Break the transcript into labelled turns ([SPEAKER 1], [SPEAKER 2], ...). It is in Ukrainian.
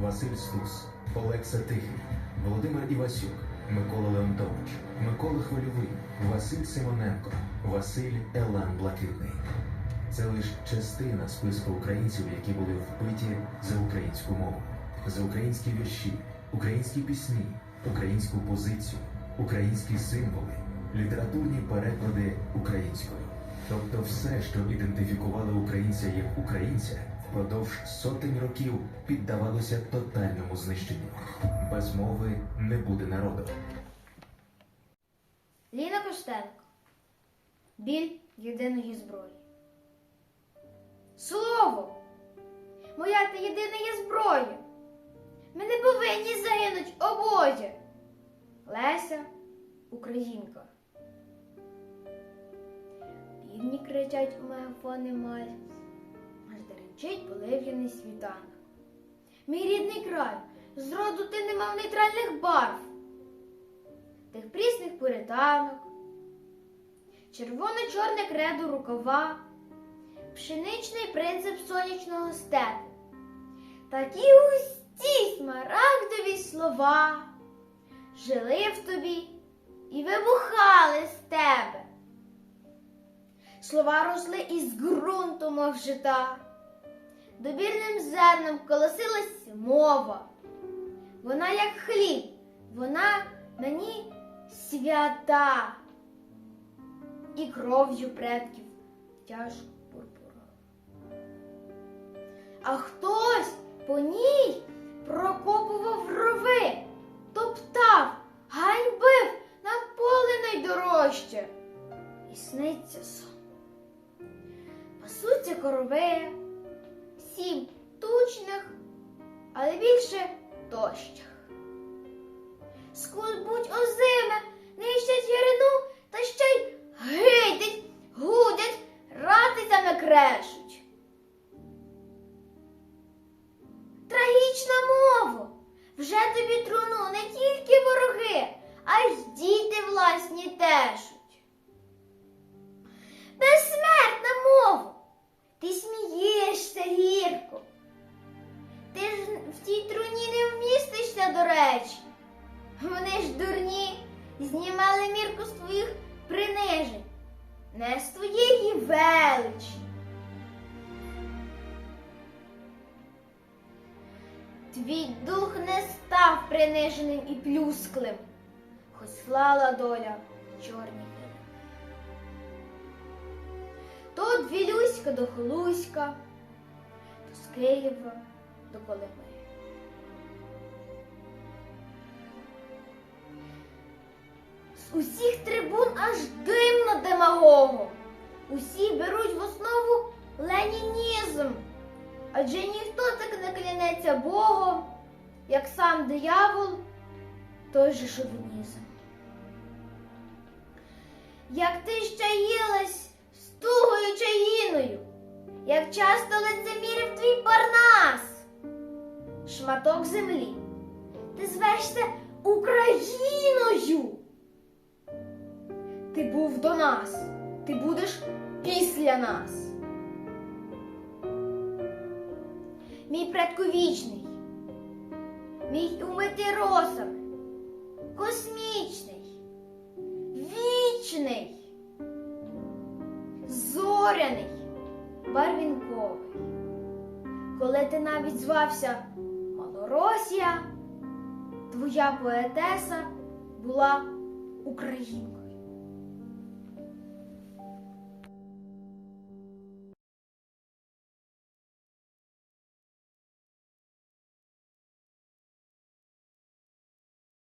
[SPEAKER 1] Василь Стус, Олекса Тихий, Володимир Івасюк, Микола Леонтович, Микола Хвильовий, Василь Симоненко, Василь Елан Блакитний. Це лише частина списку українців, які були вбиті за українську мову, за українські вірші, українські пісні, українську позицію, українські символи, літературні переклади українською. Тобто все, що ідентифікувало українця як українця, впродовж сотень років піддавалося тотальному знищенню. Без мови не буде народу.
[SPEAKER 2] Ліна Костенко. Біль єдиної зброї. Слово! Моя та єдина є зброя. Ми не повинні загинуть обоє. Леся Українка. Півні кричать у мегафони маль, деренчить полив'яний світанок. Мій рідний край, зроду ти не мав нейтральних барв тих прісних пуританок, червоно-чорне кредо рукава, пшеничний принцип сонячного степу, такі густі смарагдові слова жили в тобі і вибухали з тебе. Слова росли із ґрунту, мов жита, добірним зерном колосилась мова. Вона як хліб, вона мені свята і кров'ю предків тяжко пурпура. А хтось по ній прокопував рови, топтав, ганьбив на поле найдорожче. І сниться сон. Пасуться корови, сім тучних, але більше тощих. Скульбуть озиме, нищать ярину, та ще й гидять, гудять, ратицями крешуть. Трагічна мова, вже тобі труну не тільки вороги, а й діти власні тешуть. В тій труні не вмістишся, до речі. Вони ж дурні, знімали мірку з твоїх принижень, не з твоєї величі. Твій дух не став приниженим і плюсклим, хоч слала доля чорні. То від Вілюська до Холуська, то з Києва до Колими. Усіх трибун аж димно демагогом. Усі беруть в основу ленінізм. Адже ніхто так не клянеться Богом, як сам диявол, той же шовінізм. Як ти ще їлась з тугою чаїною, як часто лицемірив твій парнас, шматок землі, ти звешся Україною. Ти був до нас, ти будеш після нас. Мій предковічний, мій умитий росами, космічний, вічний, зоряний, барвінковий. Коли ти навіть звався Малоросія, твоя поетеса була українкою.